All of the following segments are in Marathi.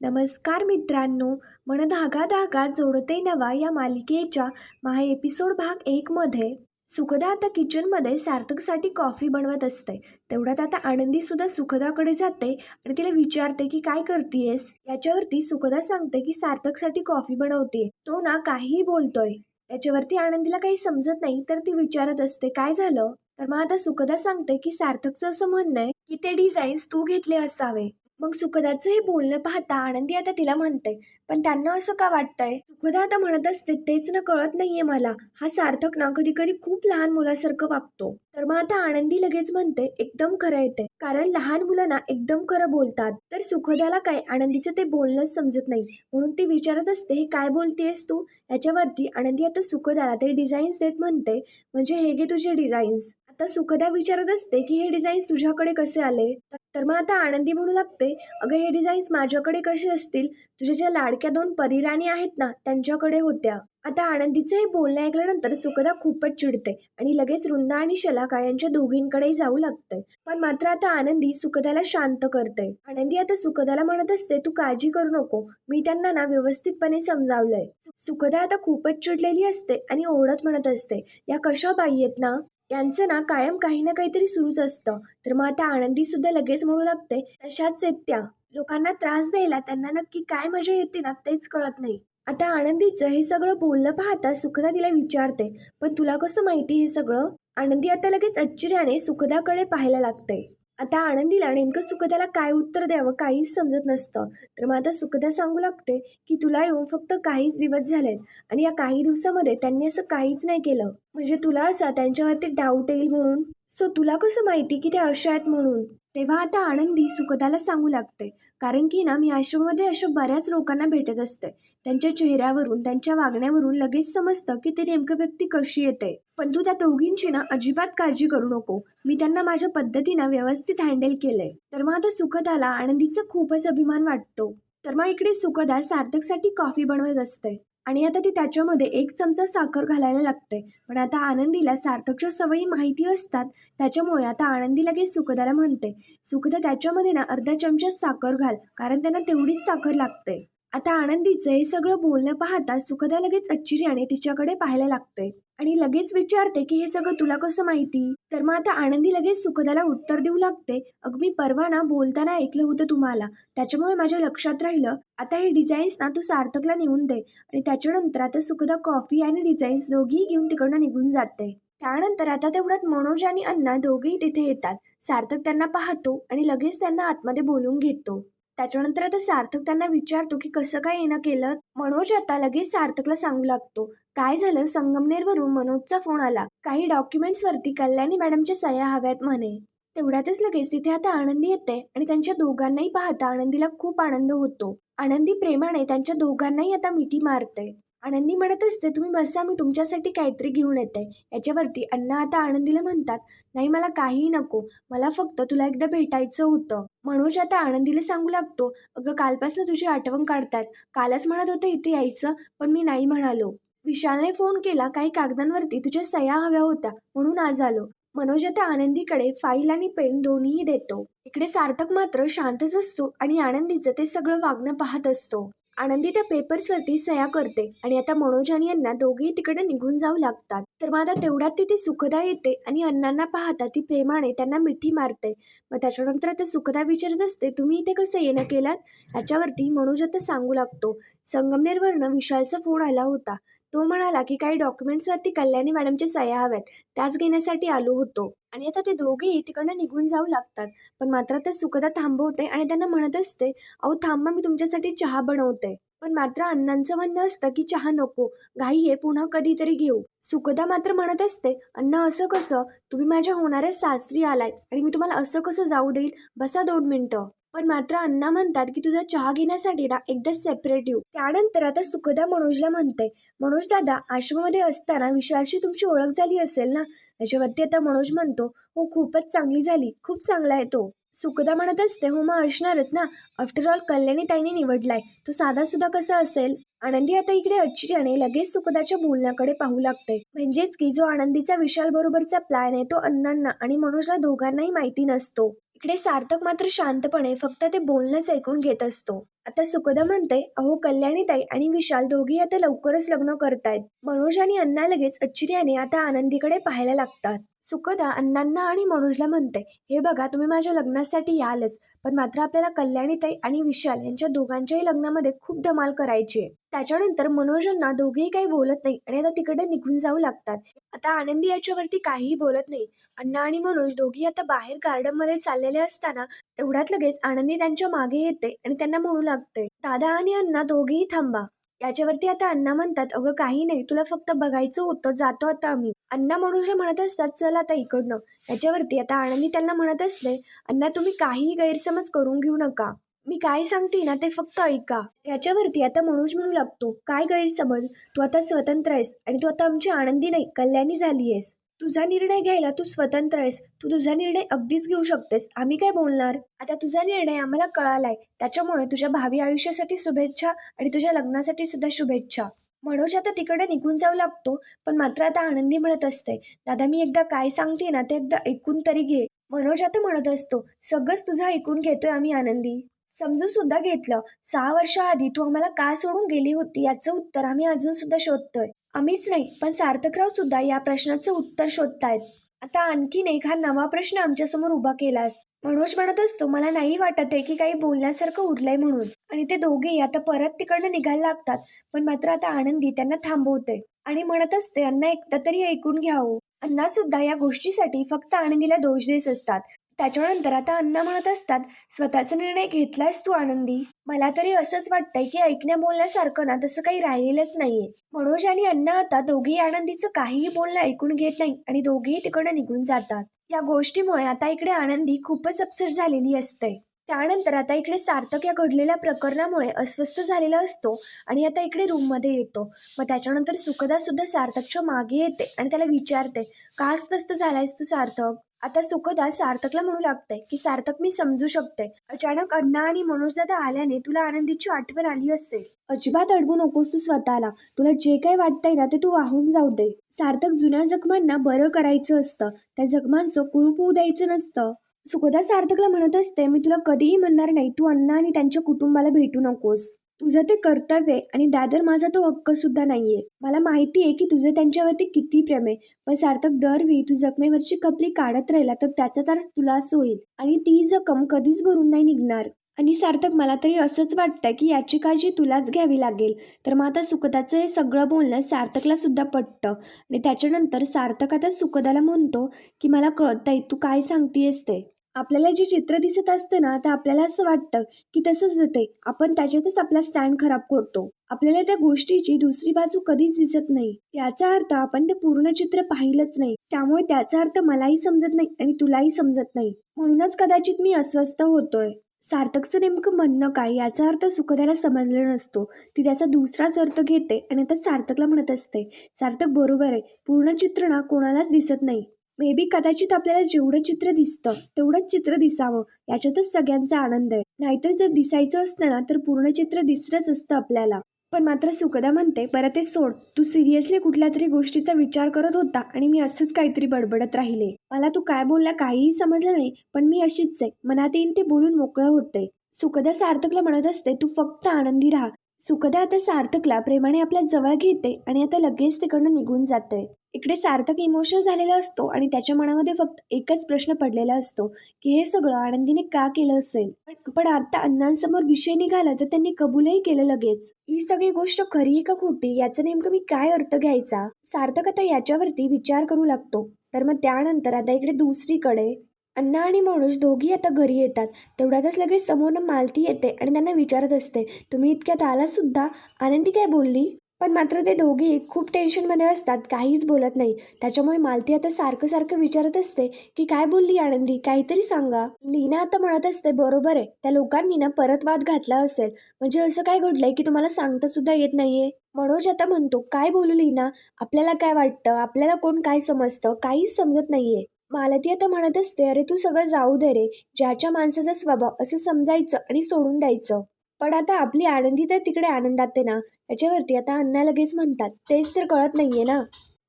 नमस्कार मित्रांनो मन धागा धागा जोडते नवा या मालिकेच्या महा एपिसोड भाग एकमध्ये सुखदा आता किचनमध्ये सार्थकसाठी कॉफी बनवत असते. तेवढ्यात आता आनंदी सुद्धा सुखदाकडे जाते आणि तिला विचारते की काय करतेयस? याच्यावरती सुखदा सांगते की सार्थकसाठी कॉफी बनवते तो ना काहीही बोलतोय. याच्यावरती आनंदीला काही समजत नाही तर ती विचारत असते काय झालं? तर मग आता सुखदा सांगते की सार्थकचं असं म्हणणं आहे की ते डिझाईन्स तू घेतले असावे. मग सुखदाचं हे बोलणं पाहता आनंदी आता तिला म्हणते पण त्यांना असं का वाटतंय? सुखदा आता म्हणत असते तेच ना कळत नाहीये मला. हा सार्थक ना कधी कधी खूप लहान मुलासारखं वागतो. तर मग आता आनंदी लगेच म्हणते एकदम खरं येते कारण लहान मुलं ना एकदम खरं बोलतात. तर सुखदाला काय? आनंदीचं ते बोलणंच समजत नाही. म्हणून ती विचारत असते हे काय बोलतेस तू? याच्यावरती आनंदी आता सुखदाला ते डिझाईन्स देत म्हणते म्हणजे हे घे तुझे डिझाईन्स आता सुखदा विचारत असते की हे डिझाईन्स तुझ्याकडे कसे आले? तर मग आता आनंदी म्हणू लागते अगं हे डिझाईन्स माझ्याकडे कसे असतील? तुझ्या ज्या लाडक्या दोन परिराणी आहेत ना त्यांच्याकडे होत्या. आता आनंदीचं हे बोलणं ऐकल्यानंतर सुखदा खूपच चिडते आणि लगेच वृंदा आणि शलाका यांच्या दोघींकडे जाऊ लागते. पण मात्र आता आनंदी सुखदाला शांत करते. आनंदी आता सुखदाला म्हणत असते तू काळजी करू नको. मी त्यांना ना व्यवस्थितपणे समजावलंय. सुखदा आता खूपच चिडलेली असते आणि ओरडत म्हणत असते या कशा बाई आहेत ना? यांचं ना कायम काही ना काहीतरी सुरूच असतं. तर मग आता आनंदी सुद्धा लगेच म्हणू लागते तशाच आहेत त्या. लोकांना त्रास द्यायला त्यांना नक्की काय मजा येते ना तेच कळत नाही. आता आनंदीचं हे सगळं बोललं पाहता सुखदा तिला विचारते पण तुला कसं माहिती हे सगळं? आनंदी आता लगेच आश्चर्याने सुखदाकडे पाहायला लागते आता आनंदीला नेमकं सुखदाला काय उत्तर द्यावं काहीच समजत नसतं. तर मग आता सुखदा सांगू लागते की तुला येऊन फक्त काहीच दिवस झालेत आणि या काही दिवसामध्ये त्यांनी असं काहीच नाही केलं. म्हणजे तुला असा त्यांच्यावरती डाऊट येईल म्हणून. सो तुला कसं माहिती की ते अशा आहेत म्हणून? तेव्हा आता आनंदी सुखदाला सांगू लागते. कारण की ना मी आश्रममध्ये अशा बऱ्याच लोकांना भेटत असते. त्यांच्या चेहऱ्यावरून त्यांच्या वागण्यावरून लगेच समजतं की ते नेमकं व्यक्ती कशी येते. पण तू त्या दोघींची ना अजिबात काळजी करू नको. मी त्यांना माझ्या पद्धतीनं व्यवस्थित हँडल केलंय. तर मग आता सुखदाला आनंदीचा खूपच अभिमान वाटतो. तर मग इकडे सुखदा सार्थकसाठी कॉफी बनवत असते. आणि आता ती त्याच्यामध्ये एक चमचा साखर घालायला लागते. पण आता आनंदीला सार्थकच्या सवयी माहिती असतात त्याच्यामुळे आता आनंदी लगेच सुखदाला म्हणते. सुखदा त्याच्यामध्ये ना अर्धा चमचा साखर घाल कारण त्यांना तेवढीच साखर लागते. आता आनंदीचं हे सगळं बोलणं पाहता सुखदा लगेच आश्चर्याने तिच्याकडे पाहायला लागते आणि लगेच विचारते की हे सगळं तुला कसं माहिती? तर मग आता आनंदी लगेच सुखदाला उत्तर देऊ लागते अग मी परवाना बोलताना ऐकलं होतं तुम्हाला. त्याच्यामुळे माझ्या लक्षात राहिलं. आता हे डिझाईन्स ना तू सार्थकला नेऊन दे. आणि त्याच्यानंतर आता सुखदा कॉफी आणि डिझाईन्स दोघीही घेऊन तिकडनं निघून जाते. त्यानंतर आता तेवढ्यात मनोज आणि अण्णा दोघेही तिथे येतात. सार्थक त्यांना पाहतो आणि लगेच त्यांना आतमध्ये बोलून घेतो. त्याच्यानंतर आता सार्थक त्यांना विचारतो की कसं काय येणं केलं? मनोज आता लगेच सार्थकला सांगू लागतो. काय झालं? संगमनेरवरून मनोजचा फोन आला. काही डॉक्युमेंट्स वरती कल्याणी मॅडमच्या सह्या हव्यात म्हणे. तेवढ्यातच लगेच तिथे आता आनंदी येते आणि त्यांच्या दोघांनाही पाहता आनंदीला खूप आनंद होतो. आनंदी प्रेमाने त्यांच्या दोघांनाही आता मिठी मारते. आनंदी म्हणत असते तुम्ही बसा मी तुमच्यासाठी काहीतरी घेऊन येते. याच्यावरती अण्णा आता आनंदीला म्हणतात नाही मला काहीही नको. मला फक्त तुला एकदा भेटायचं होतं. मनोज आता आनंदीला सांगू लागतो अगं कालपासून तुझी आठवण काढतात. कालच म्हणत होतं इथे यायचं पण मी नाही म्हणालो. विशालने फोन केला काही कागदांवरती तुझ्या सह्या हव्या होत्या म्हणून आज आलो. मनोज आता आनंदीकडे फाईल आणि पेन दोन्हीही देतो. इकडे सार्थक मात्र शांतच असतो आणि आनंदीचं ते सगळं वागणं पाहत असतो. आनंदी त्या पेपर्सवरती सह्या करते आणि आता मनोज आणि यांना दोघेही तिकडे निघून जाऊ लागतात. तर मग आता तेवढ्यात तिथे सुखदा येते आणि अण्णांना पाहता ती प्रेमाने त्यांना मिठी मारते. मग त्याच्यानंतर आता सुखदा विचारत असते तुम्ही इथे कसं येणं केलात? याच्यावरती मनोज आता सांगू लागतो. संगमनेरवरनं विशालचा फोन आला होता. तो म्हणाला की काही डॉक्युमेंट्सवरती कल्याणी मॅडमच्या सह्या हव्यात त्याच घेण्यासाठी आलो होतो. आणि आता ते दोघेही तिकडनं निघून जाऊ लागतात. पण मात्र ते सुखदा थांबवते आणि त्यांना म्हणत असते अहो थांबा मी तुमच्यासाठी चहा बनवते. पण मात्र अण्णांचं म्हणणं असतं की चहा नको. घाई आहे पुन्हा कधीतरी घेऊ. सुखदा मात्र म्हणत असते अण्णा असं कसं? तुम्ही माझ्या होणाऱ्या सासरी आलात आणि मी तुम्हाला असं कसं जाऊ देईल? बसा दोन मिनिटं. पण मात्र अण्णा म्हणतात की तुझा चहा घेण्यासाठी ना एकदा सेपरेट येऊ. त्यानंतर आता सुखदा मनोजला म्हणते मनोज दादा आश्रमामध्ये असताना विशालशी तुमची ओळख झाली असेल ना? याच्यावरती आता मनोज म्हणतो हो खूपच चांगली झाली खूप चांगला आहे तो. सुखदा म्हणत असते हो मग असणारच ना? आफ्टर ऑल कल्याणी ताईने निवडलाय. तो साधा सुद्धा कसा असेल? आनंदी आता इकडे आश्चर्याने लगेच सुखदाच्या बोलण्याकडे पाहू लागते म्हणजेच की जो आनंदीचा विशाल बरोबरचा प्लॅन आहे तो अण्णांना आणि मनोजला दोघांनाही माहिती नसतो. इकडे सार्थक मात्र शांतपणे फक्त ते बोलणंच ऐकून घेत असतो. आता सुखदा म्हणते अहो कल्याणीताई आणि विशाल दोघी आता लवकरच लग्न करतायत. मनोज आणि अण्णा लगेच आश्चर्याने आता आनंदीकडे पाहायला लागतात. सुखदा अण्णांना आणि मनोजला म्हणते हे बघा तुम्ही माझ्या लग्नासाठी यालच पण मात्र आपल्याला कल्याणीताई आणि विशाल यांच्या दोघांच्याही लग्नामध्ये खूप धमाल करायची आहे. त्याच्यानंतर मनोजांना दोघेही काही बोलत नाही आणि आता तिकडे निघून जाऊ लागतात. आता आनंदी याच्यावरती काहीही बोलत नाही. अण्णा आणि मनोज दोघी आता बाहेर गार्डनमध्ये चाललेले असताना तेवढ्यात लगेच आनंदी त्यांच्या मागे येते आणि त्यांना म्हणू लागते दादा आणि अण्णा दोघेही थांबा. याच्यावरती आता अण्णा म्हणतात अगं काही नाही तुला फक्त बघायचं होतं जातो आता आम्ही. अण्णा मनोजला म्हणत असतात चल आता इकडनं. याच्यावरती आता आनंदी त्यांना म्हणत असते अण्णा तुम्ही काहीही गैरसमज करून घेऊ नका. मी काय सांगते ना ते फक्त ऐका. याच्यावरती आता मनोज म्हणू लागतो काय गैरसमज? तू आता स्वतंत्र आहेस आणि तू आता आमची आनंदी नाही कल्याणी झाली आहेस. तुझा निर्णय घ्यायला तू स्वतंत्र आहेस. तू तुझा निर्णय अगदीच घेऊ शकतेस. आम्ही काय बोलणार? आता तुझा निर्णय आम्हाला कळालाय. त्याच्यामुळे तुझ्या भावी आयुष्यासाठी शुभेच्छा आणि तुझ्या लग्नासाठी सुद्धा शुभेच्छा. मनोज आता तिकडे निघून जाऊ लागतो पण मात्र आता आनंदी म्हणत असते. दादा मी एकदा काय सांगते ना ते एकदा ऐकून तरी घे. मनोज आता म्हणत असतो सगळंच तुझं ऐकून घेतोय आम्ही आनंदी. समजून सुद्धा घेतलं. सहा वर्षाआधी तू आम्हाला का सोडून गेली होती याचं उत्तर आम्ही अजून सुद्धा शोधतोय. आम्हीच नाही पण सार्थकराव सुद्धा या प्रश्नाचं उत्तर शोधतायत. आता आणखीन एक हा नवा प्रश्न आमच्यासमोर उभा केलास. मनोज म्हणत असतो मला नाही वाटत आहे की काही बोलण्यासारखं उरलंय म्हणून. आणि ते दोघेही आता परत तिकडनं निघायला लागतात पण मात्र आता आनंदी त्यांना थांबवते आणि म्हणत असते अण्णा एकदा तरी ऐकून घ्यावं हो. अण्णा सुद्धा या गोष्टीसाठी फक्त आनंदीला दोष देत असतात. त्याच्यानंतर आता अण्णा म्हणत असतात स्वतःचा निर्णय घेतलायस तू आनंदी. मला तरी असंच वाटतंय की ऐकण्या बोलण्यासारखं ना तसं काही राहिलेलंच नाहीये. मनोज आणि अण्णा आता दोघेही आनंदीचं काहीही बोलणं ऐकून घेत नाही आणि दोघेही तिकडनं निघून जातात. या गोष्टीमुळे आता इकडे आनंदी खूपच अपसेट झालेली असते. त्यानंतर आता इकडे सार्थक या घडलेल्या प्रकरणामुळे अस्वस्थ झालेला असतो आणि आता इकडे रूममध्ये येतो. मग त्याच्यानंतर सुखदा सुद्धा सार्थकच्या मागे येते आणि त्याला विचारते का अस्वस्थ झालायस तू सार्थक? आता सुखदा सार्थकला म्हणू लागते की सार्थक मी समजू शकते अचानक अण्णा आणि मनोजदादा आल्याने तुला आनंदीची आठवण आली असेल. अजिबात अडवू नकोस तू स्वतःला. तुला जे काही वाटतंय ना ते तू वाहून जाऊ दे. सार्थक जुन्या जखमांना बरं करायचं असतं. त्या जखमांचं कुरूप होऊ द्यायचं नसतं. सुखदा सार्थकला म्हणत असते मी तुला कधीही म्हणणार नाही. तू अण्णा आणि त्यांच्या कुटुंबाला भेटू नकोस. तुझं ते कर्तव्य आहे आणि दादर माझा तो हक्क सुद्धा आहे मला माहिती आहे की तुझं त्यांच्यावरती किती प्रेम आहे. पण सार्थक दरवेळी तू जखमेवरची कपली काढत राहिला तर त्याचा तर तुलाच होईल. आणि ती जखम कधीच भरून नाही निघणार. आणि सार्थक मला तरी असंच वाटतं की याची काळजी तुलाच घ्यावी लागेल. तर मग आता सुखदाचं हे सगळं बोलणं सार्थकला सुद्धा पटतं. आणि त्याच्यानंतर सार्थक आता सुखदाला म्हणतो की मला कळतंय तू काय सांगतेस ते? आपल्याला जे चित्र दिसत असतं ना तर आपल्याला असं वाटतं की तसंच येते आपण त्याच्यातच आपला स्टँड खराब करतो. आपल्याला त्या गोष्टीची दुसरी बाजू कधीच दिसत नाही. याचा अर्थ आपण ते पूर्ण चित्र पाहिलंच नाही. त्यामुळे त्याचा अर्थ मलाही समजत नाही आणि तुलाही समजत नाही. म्हणूनच कदाचित मी अस्वस्थ होतोय. सार्थकचं नेमकं म्हणणं काय? याचा अर्थ सुखदाला समजला नसतो. ती त्याचा दुसराच अर्थ घेते आणि आता सार्थकला म्हणत असते. सार्थक बरोबर आहे. पूर्ण चित्र ना कोणालाच दिसत नाही. मे बी कदाचित आपल्याला जेवढं चित्र दिसतं तेवढंच चित्र दिसावं याच्यातच सगळ्यांचा आनंद आहे. नाहीतर जर दिसायचं असतं ना तर पूर्ण चित्र दिसरंच असतं आपल्याला. पण मात्र सुखदा म्हणते बरं ते सोड. तू सिरियसली कुठल्या तरी गोष्टीचा विचार करत होता आणि मी असंच काहीतरी बडबडत राहिले. मला तू काय बोलला काहीही समजलं नाही पण मी अशीच आहे. मनात येईन ते बोलून मोकळं होते सुखदा सार्थकला म्हणत असते तू फक्त आनंदी राहा. सुखदा आता सार्थकला प्रेमाने आपल्या जवळ घेते आणि आता लगेच तिकडनं निघून जाते इकडे सार्थक इमोशनल झालेला असतो आणि त्याच्या मनामध्ये फक्त एकच प्रश्न पडलेला असतो की हे सगळं आनंदीने का केलं असेल? पण- पण आता अण्णांसमोर विषय निघाला तर त्यांनी कबूलही केलं लगेच. ही सगळी गोष्ट खरी आहे का खोटी? याचा नेमकं मी काय अर्थ घ्यायचा? सार्थक आता याच्यावरती विचार करू लागतो. तर मग त्यानंतर आता इकडे दुसरीकडे. अण्णा आणि मनोज दोघी आता घरी येतात. तेवढ्यातच लगेच समोरनं मालती येते आणि त्यांना विचारत असते तुम्ही इतक्यात आलासुद्धा आनंदी काय बोलली? पण मात्र ते दोघे खूप टेन्शनमध्ये असतात काहीच बोलत नाही. त्याच्यामुळे मालती आता सारखं सारखं विचारत असते की काय बोलली आनंदी? काहीतरी सांगा. लीना आता म्हणत असते बरोबर आहे. त्या लोकांनी ना परत वाद घातला असेल. म्हणजे असं काय घडलंय की तुम्हाला सांगता सुद्धा येत नाहीये? मनोज आता म्हणतो काय बोलू लीना? आपल्याला काय वाटतं? आपल्याला कोण काय समजतं? काहीच समजत नाहीये. मालती आता म्हणत असते अरे तू सगळं जाऊ दे रे. ज्याच्या माणसाचा स्वभाव असं समजायचं आणि सोडून द्यायचं. पण आता आपली आनंदी तर तिकडे आनंदात आहे ना. त्याच्यावरती आता अण्णा लगेच म्हणतात तेच तर कळत नाहीये ना.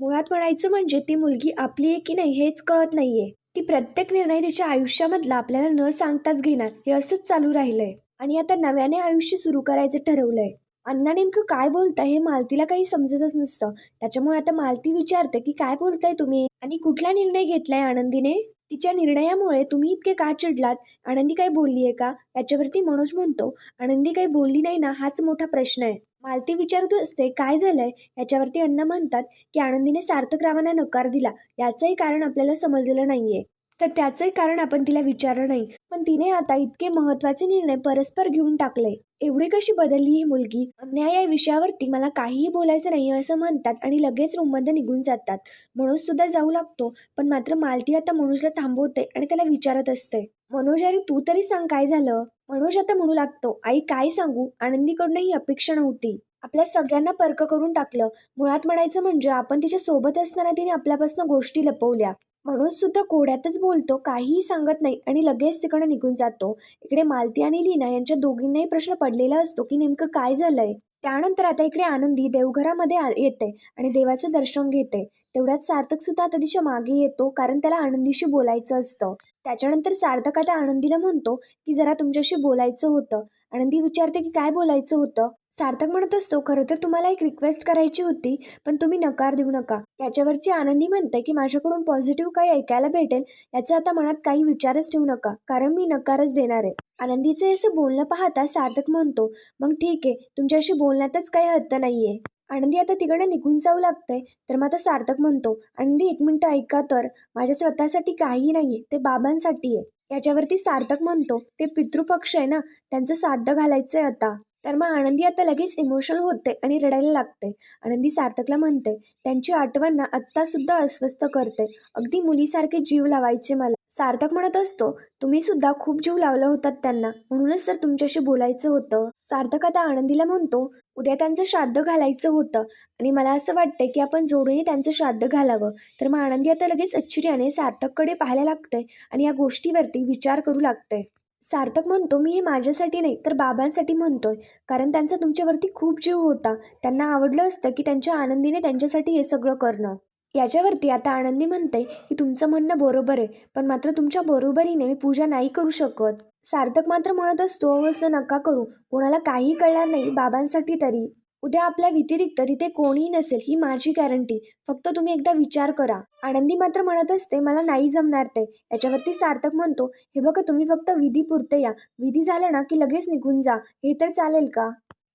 मुळात म्हणायचं म्हणजे ती मुलगी आपली आहे की नाही हेच कळत नाहीये. ती प्रत्येक निर्णय तिच्या आयुष्यामधला आपल्याला न सांगताच घेणार हे असंच चालू राहिलंय. आणि आता नव्याने आयुष्य सुरू करायचं ठरवलंय. अण्णा नेमकं काय बोलताय हे मालतीला काही समजतच नसतं. त्याच्यामुळे आता मालती विचारते की काय बोलताय तुम्ही? आणि कुठला निर्णय घेतलाय आनंदीने? तिच्या निर्णयामुळे तुम्ही इतके का चिडलात? आनंदी काही बोलली आहे का? याच्यावरती मनोज म्हणतो आनंदी काही बोलली नाही ना हाच मोठा प्रश्न आहे. मालती विचारत असते काय झालंय? याच्यावरती अण्णा म्हणतात की आनंदीने सार्थक रावांना नकार दिला. याचंही कारण आपल्याला समजलेलं नाहीये. तर त्याचंही कारण आपण तिला विचारलं नाही. पण तिने आता इतके महत्त्वाचे निर्णय परस्पर घेऊन टाकले. एवढी कशी बदलली ही मुलगी? अन्याय या विषयावरती मला काहीही बोलायचं नाही असं म्हणतात आणि लगेच रूममध्ये निघून जातात. मनोज सुद्धा जाऊ लागतो पण मात्र मालती आता मनोजला थांबवते आणि त्याला विचारत असते. मनोज अरे तू तरी सांग काय झालं? मनोज आता म्हणू लागतो आई काय सांगू? आनंदीकडनं ही अपेक्षा नव्हती. आपल्या सगळ्यांना पर्क करून टाकलं. मुळात म्हणायचं म्हणजे आपण तिच्या सोबत असताना तिने आपल्यापासून गोष्टी लपवल्या. म्हणून सुद्धा कोड्यातच बोलतो काहीही सांगत नाही आणि लगेच तिकडे निघून जातो. इकडे मालती आणि लीना यांच्या दोघींनाही प्रश्न पडलेला असतो की नेमकं काय झालंय? त्यानंतर आता इकडे आनंदी देवघरामध्ये आ- येते आणि देवाचं दर्शन घेते. तेवढ्यात सार्थक सुद्धा आता तिच्यामागे येतो कारण त्याला आनंदीशी बोलायचं असतं. त्याच्यानंतर सार्थक आता आनंदीला म्हणतो की जरा तुमच्याशी बोलायचं होतं. आनंदी विचारते की काय बोलायचं होतं? सार्थक म्हणत असतो खरं तर तुम्हाला एक रिक्वेस्ट करायची होती पण तुम्ही नकार देऊ नका. याच्यावरची आनंदी म्हणते की माझ्याकडून पॉझिटिव्ह काही ऐकायला भेटेल याचा आता मनात काही विचारच ठेवू नका कारण मी नकारच देणार आहे. आनंदीचं असं बोलणं पाहता सार्थक म्हणतो मग ठीक आहे तुमच्याशी बोलण्यातच काही हत्थ नाही आहे आनंदी आता तिकडे निघून जाऊ लागतंय तर मग आता सार्थक म्हणतो आनंदी एक मिनटं ऐका तर माझ्या स्वतःसाठी काही आहे ते बाबांसाठी आहे. याच्यावरती सार्थक म्हणतो ते पितृपक्ष आहे ना त्यांचं साध्य घालायचंय आता. तर मग आनंदी आता लगेच इमोशनल होते आणि रडायला लागते. आनंदी सार्थकला म्हणते त्यांची आठवण ना आत्तासुद्धा अस्वस्थ करते. अगदी मुलीसारखे जीव लावायचे मला. सार्थक म्हणत असतो तुम्ही सुद्धा खूप जीव लावला होतात त्यांना. म्हणूनच तर तुमच्याशी बोलायचं होतं. सार्थक आता आनंदीला म्हणतो उद्या त्यांचं श्राद्ध घालायचं होतं आणि मला असं वाटतंय की आपण जोडूनही त्यांचं श्राद्ध घालावं. तर मग आनंदी आता लगेच आश्चर्याने सार्थककडे पाहायला लागते आणि या गोष्टीवरती विचार करू लागते. सार्थक म्हणतो मी हे माझ्यासाठी नाही तर बाबांसाठी म्हणतोय. कारण त्यांचा तुमच्यावरती खूप जीव होता. त्यांना आवडलं असतं की त्यांच्या आनंदीने त्यांच्यासाठी हे सगळं करणं. याच्यावरती आता आनंदी म्हणते की तुमचं म्हणणं बरोबर आहे पण मात्र तुमच्या बरोबरीने मी पूजा नाही करू शकत. सार्थक मात्र म्हणत असतो असं नका करू. कोणाला काही कळणार नाही बाबांसाठी तरी. उद्या आपल्या व्यतिरिक्त तिथे कोणीही नसेल ही माझी गॅरंटी फक्त तुम्ही एकदा विचार करा. आनंदी मात्र म्हणत असते मला नाही जमणार ते. याच्यावरती सार्थक म्हणतो हे बघा तुम्ही फक्त विधी पुरते या. विधी झालं ना की लगेच निघून जा. हे तर चालेल का?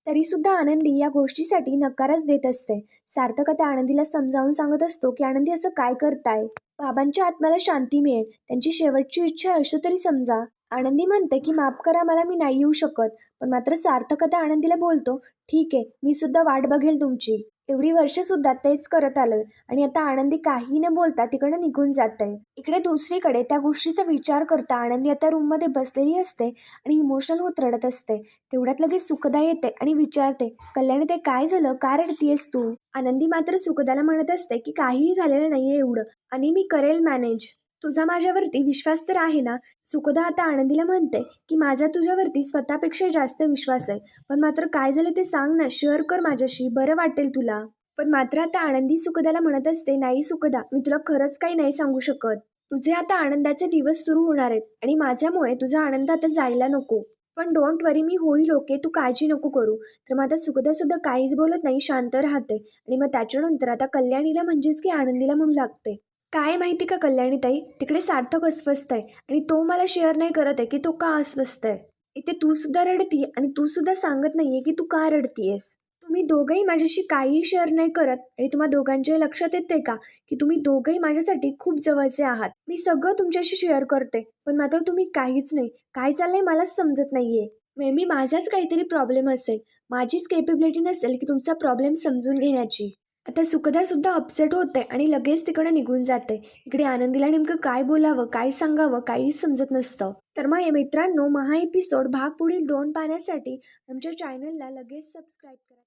तरी सुद्धा आनंदी या गोष्टीसाठी नकारच देत असते. सार्थक आता आनंदीला समजावून सांगत असतो की आनंदी असं काय करताय? बाबांच्या आत्म्याला शांती मिळेल. त्यांची शेवटची इच्छा असं तरी समजा. आनंदी म्हणते की माफ करा मला मी नाही येऊ शकत पण मात्र सार्थक आता आनंदीला बोलतो. ठीक आहे मी सुद्धा वाट बघेल तुमची. एवढी वर्ष सुद्धा तेच करत आलोय आणि आता आनंदी काही न बोलता तिकडे निघून जात आहे इकडे दुसरीकडे त्या गोष्टीचा विचार करता आनंदी आता रूममध्ये बसलेली असते आणि इमोशनल होत रडत असते. तेवढ्यात लगेच सुखदा येते आणि विचारते कल्याणी ते काय झालं? का रडतीयस तू? आनंदी मात्र सुखदाला म्हणत असते की काहीही झालेलं नाहीये एवढं आणि मी करेल मॅनेज. तुझा माझ्यावरती विश्वास तर आहे ना? सुखदा आता आनंदीला म्हणते की माझा तुझ्यावरती स्वतःपेक्षा जास्त विश्वास आहे. पण मात्र काय झालं ते सांग ना शेअर कर माझ्याशी बरं वाटेल तुला. पण मात्र आता आनंदी सुखदाला म्हणत असते नाही सुखदा मी तुला खरंच काही नाही सांगू शकत. तुझे आता आनंदाचे दिवस सुरू होणार आहेत आणि माझ्यामुळे तुझा आनंद आता जायला नको. पण डोंट वरी मी होईल ओके तू काळजी नको करू. तर मग आता सुखदा सुद्धा काहीच बोलत नाही शांत राहते. आणि मग त्याच्यानंतर आता कल्याणीला म्हणजेच की आनंदीला म्हणू लागते. काय माहिती का कल्याणीताई तिकडे सार्थक अस्वस्थ आहे आणि तो मला शेअर नाही करत आहे की तो का अस्वस्थ आहे. इथे तू सुद्धा रडती आणि तू सुद्धा सांगत नाहीये की तू का रडतीयस. तुम्ही दोघंही माझ्याशी काहीही शेअर नाही करत आणि तुम्हा दोघांच्या लक्षात येते का की तुम्ही दोघंही माझ्यासाठी खूप जवळचे आहात. मी सगळं तुमच्याशी शेअर करते पण मात्र तुम्ही काहीच नाही. काय चाललंय मलाच समजत नाहीये. मे बी माझाच काहीतरी प्रॉब्लेम असेल. माझीच केपेबिलिटी नसेल की तुमचा प्रॉब्लेम समजून घेण्याची. आता सुखदासुद्धा अपसेट होते आणि लगेच तिकडे निघून जाते इकडे आनंदीला नेमकं काय बोलावं काय सांगावं काहीच समजत नसतं. तर मग मित्रांनो महा एपिसोड भाग पुढील दोन पाहण्यासाठी आमच्या चॅनलला लगेच सबस्क्राईब करा.